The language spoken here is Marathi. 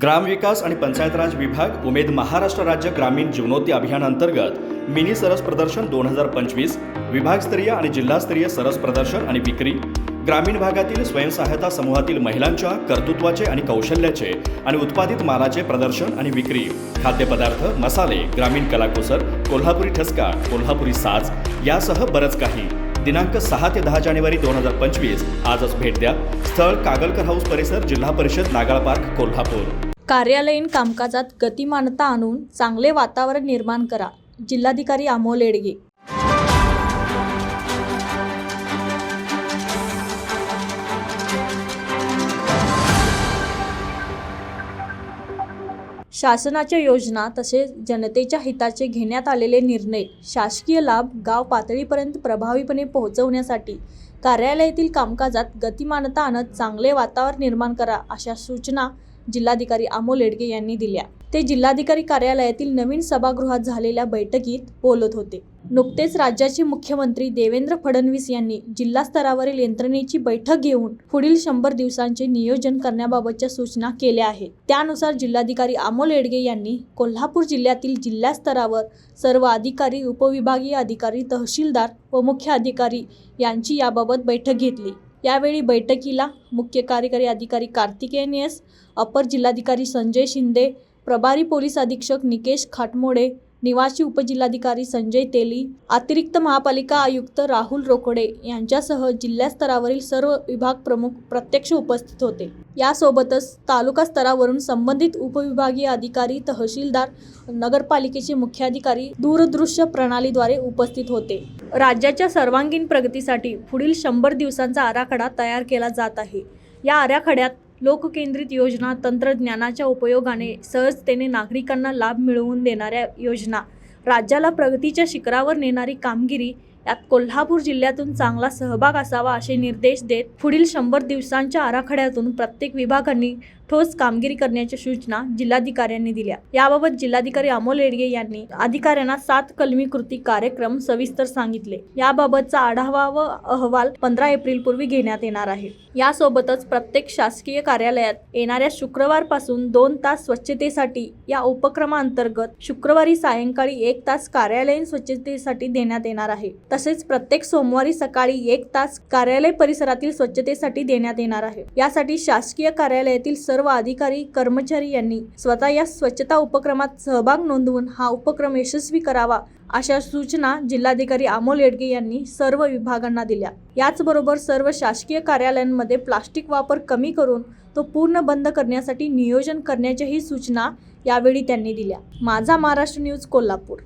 ग्रामविकास आणि पंचायत राज विभाग उमेद महाराष्ट्र राज्य ग्रामीण जीवनोती अभियान अंतर्गत मिनी सरस प्रदर्शन दोन हजार पंचवीस विभागस्तरीय आणि जिल्हास्तरीय सरस प्रदर्शन आणि विक्री ग्रामीण भागातील स्वयंसहायता समूहातील महिलांच्या कर्तृत्वाचे आणि कौशल्याचे आणि उत्पादित मालाचे प्रदर्शन आणि विक्री खाद्यपदार्थ मसाले ग्रामीण कलाकुसर कोल्हापुरी ठसका कोल्हापुरी साज यासह बरंच काही. दिनांक सहा ते दहा जानेवारी दोन हजार पंचवीस. आजच भेट द्या. स्थळ कागलकर हाऊस परिसर जिल्हा परिषद नागाळ पार्क कोल्हापूर. कार्यालयीन कामकाजात गतिमानता आणून चांगले वातावरण निर्माण करा. जिल्हाधिकारी अमोल येडगे. शासनाच्या योजना तसेच जनतेच्या हिताचे घेण्यात आलेले निर्णय शासकीय लाभ गाव पातळीपर्यंत प्रभावीपणे पोहोचवण्यासाठी कार्यालयातील कामकाजात गतिमानता आणत चांगले वातावरण निर्माण करा अशा सूचना जिल्हाधिकारी अमोल येडगे यांनी दिल्या. ते जिल्हाधिकारी कार्यालयातील नवीन सभागृहात झालेल्या बैठकीत बोलत होते. नुकतेच राज्याचे मुख्यमंत्री देवेंद्र फडणवीस यांनी जिल्हा स्तरावरील यंत्रणेची बैठक घेऊन पुढील शंभर दिवसांचे नियोजन करण्याबाबतच्या सूचना केल्या आहेत. त्यानुसार जिल्हाधिकारी अमोल येडगे यांनी कोल्हापूर जिल्ह्यातील जिल्हा स्तरावर सर्व अधिकारी उपविभागीय अधिकारी तहसीलदार व मुख्य अधिकारी यांची याबाबत बैठक घेतली. यावेळी बैठकीला मुख्य कार्यकारी अधिकारी कार्तिकेयन एस अपर जिल्हाधिकारी संजय शिंदे प्रभारी पोलीस अधीक्षक निकेश खाटमोडे निवासी उपजिल्हाधिकारी संजय तेली अतिरिक्त महापालिका आयुक्त राहुल रोकडे यांच्यासह जिल्हास्तरावरील सर्व विभाग प्रमुख प्रत्यक्ष उपस्थित होते. यासोबतच तालुका स्तरावरून संबंधित उपविभागीय अधिकारी तहसीलदार नगरपालिकेचे मुख्याधिकारी दूरदृश्य प्रणालीद्वारे उपस्थित होते. राज्याच्या सर्वांगीण प्रगतीसाठी पुढील शंभर दिवसांचा आराखडा तयार केला जात आहे. या आराखड्यात लोककेंद्रित योजना तंत्रज्ञानाच्या उपयोगाने सहजतेने नागरिकांना लाभ मिळवून देणाऱ्या योजना. राज्याला प्रगतीच्या शिखरावर नेणारी कामगिरी यात कोल्हापूर जिल्ह्यातून चांगला सहभाग असावा असे निर्देश देत पुढील शंभर दिवसांच्या आराखड्यातून प्रत्येक विभागांनी ठोस कामगिरी करण्याच्या सूचना जिल्हाधिकाऱ्यांनी दिल्या. याबाबत जिल्हाधिकारी अमोल येडगे यांनी अधिकाऱ्यांना सात कलमी कृती कार्यक्रम सविस्तर सांगितले. याबाबतचा आढावा व अहवाल पंधरा एप्रिल पूर्वी घेण्यात येणार आहे. यासोबतच प्रत्येक शासकीय कार्यालयात येणाऱ्या शुक्रवारपासून दोन तास स्वच्छतेसाठी या उपक्रमाअंतर्गत शुक्रवारी सायंकाळी एक तास कार्यालयीन स्वच्छतेसाठी देण्यात येणार आहे. तसेच प्रत्येक सोमवारी सकाळी एक तास कार्यालय परिसरातील स्वच्छतेसाठी देण्यात येणार आहे. यासाठी शासकीय कार्यालयातील सर्व सर्व अधिकारी कर्मचारी यांनी स्वतः या स्वच्छता उपक्रमात सहभाग नोंदवून हा उपक्रम यशस्वी करावा अशा सूचना जिल्हाधिकारी अमोल येडगे यांनी सर्व विभागांना दिल्या. याचबरोबर सर्व शासकीय कार्यालयांमध्ये प्लास्टिक वापर कमी करून तो पूर्ण बंद करण्यासाठी नियोजन करण्याच्याही सूचना यावेळी त्यांनी दिल्या. माझा महाराष्ट्र न्यूज कोल्हापूर.